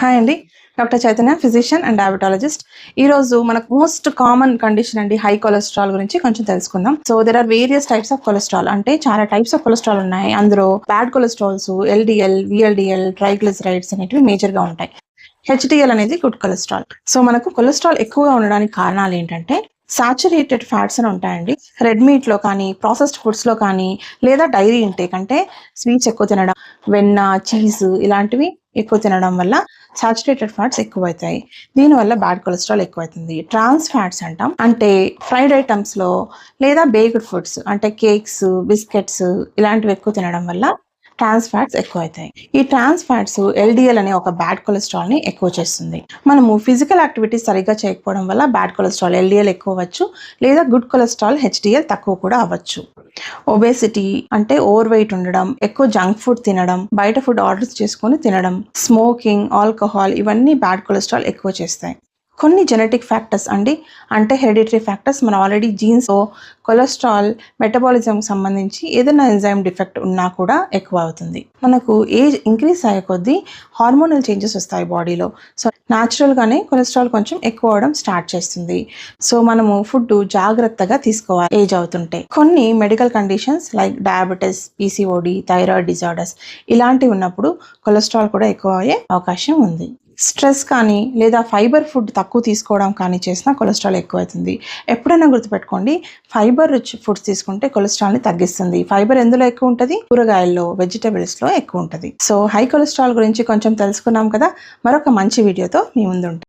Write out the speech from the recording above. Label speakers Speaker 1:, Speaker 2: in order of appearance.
Speaker 1: Hi అండి. Doctor Chaitanya physician and diabetologist ఈ రోజు మనకు మోస్ట్ కామన్ కండిషన్ అండి హై కొలెస్ట్రాల్ గురించి కొంచెం తెలుసుకుందాం. So there are various types of cholesterol అంటే చాలా టైప్స్ ఆఫ్ కొలెస్ట్రాల్ ఉన్నాయి. అందులో bad cholesterols LDL VLDL triglycerides అనేటివి మేజర్గా ఉంటాయి. హెచ్డిఎల్ అనేది గుడ్ కొలెస్ట్రాల్ సో మనకు కొలెస్ట్రాల్ ఎక్కువగా ఉండడానికి కారణాలు ఏంటంటే సాచురేటెడ్ ఫ్యాట్స్ అని ఉంటాయండి. రెడ్ మీట్లో కానీ ప్రాసెస్డ్ ఫుడ్స్లో కానీ లేదా డైరీ ఇంటేక్ అంటే స్వీట్స్ ఎక్కువ తినడం వెన్న చీజ్ ఇలాంటివి ఎక్కువ తినడం వల్ల సాచురేటెడ్ ఫ్యాట్స్ ఎక్కువ అవుతాయి దీనివల్ల బ్యాడ్ కొలెస్ట్రాల్ ఎక్కువ అవుతుంది ట్రాన్స్ ఫ్యాట్స్ అంటాం అంటే ఫ్రైడ్ ఐటమ్స్లో లేదా బేక్డ్ ఫుడ్స్ అంటే కేక్స్ బిస్కెట్స్ ఇలాంటివి ఎక్కువ తినడం వల్ల ట్రాన్స్ ఫ్యాట్స్ ఎక్కువ అవుతాయి ఈ ట్రాన్స్ ఫ్యాట్స్ ఎల్డిఎల్ అనే ఒక బ్యాడ్ కొలెస్ట్రాల్ని ఎక్కువ చేస్తుంది. మనము ఫిజికల్ యాక్టివిటీస్ సరిగ్గా చేయకపోవడం వల్ల బ్యాడ్ కొలెస్ట్రాల్ ఎల్డిఎల్ ఎక్కువ అవ్వచ్చు లేదా గుడ్ కొలెస్ట్రాల్ హెచ్డిఎల్ తక్కువ కూడా అవ్వచ్చు. ఒబేసిటీ అంటే ఓవర్ వెయిట్ ఉండడం ఎక్కువ జంక్ ఫుడ్ తినడం బయట ఫుడ్ ఆర్డర్స్ చేసుకొని తినడం స్మోకింగ్ ఆల్కహాల్ ఇవన్నీ బ్యాడ్ కొలెస్ట్రాల్ ఎక్కువ చేస్తాయి. కొన్ని జెనెటిక్ ఫ్యాక్టర్స్ అండి. అంటే హెరిడిటరీ ఫ్యాక్టర్స్ మన ఆల్రెడీ జీన్స్ కొలెస్ట్రాల్ మెటబాలిజం సంబంధించి ఏదైనా ఎంజైమ్ డిఫెక్ట్ ఉన్నా కూడా ఎక్కువ అవుతుంది. మనకు ఏజ్ ఇంక్రీస్ అయ్యే కొద్దీ హార్మోనల్ చేంజెస్ వస్తాయి బాడీలో సో న్యాచురల్గానే కొలెస్ట్రాల్ కొంచెం ఎక్కువ అవడం స్టార్ట్ చేస్తుంది. సో మనము ఫుడ్ జాగ్రత్తగా తీసుకోవాలి ఏజ్ అవుతుంటే. కొన్ని medical conditions like diabetes PCOD thyroid disorders ఇలాంటివి ఉన్నప్పుడు కొలెస్ట్రాల్ కూడా ఎక్కువ అయ్యే అవకాశం ఉంది. స్ట్రెస్ కానీ లేదా ఫైబర్ ఫుడ్ తక్కువ తీసుకోవడం కానీ చేసినా కొలెస్ట్రాల్ ఎక్కువ అవుతుంది ఎప్పుడైనా గుర్తుపెట్టుకోండి ఫైబర్ రిచ్ ఫుడ్స్ తీసుకుంటే కొలెస్ట్రాల్ని తగ్గిస్తుంది. ఫైబర్ ఎందులో ఎక్కువ ఉంటుంది? కూరగాయల్లో వెజిటబుల్స్లో ఎక్కువ ఉంటుంది. సో హై కొలెస్ట్రాల్ గురించి కొంచెం తెలుసుకున్నాం కదా. మరొక మంచి వీడియోతో మీ ముందు ఉంటాం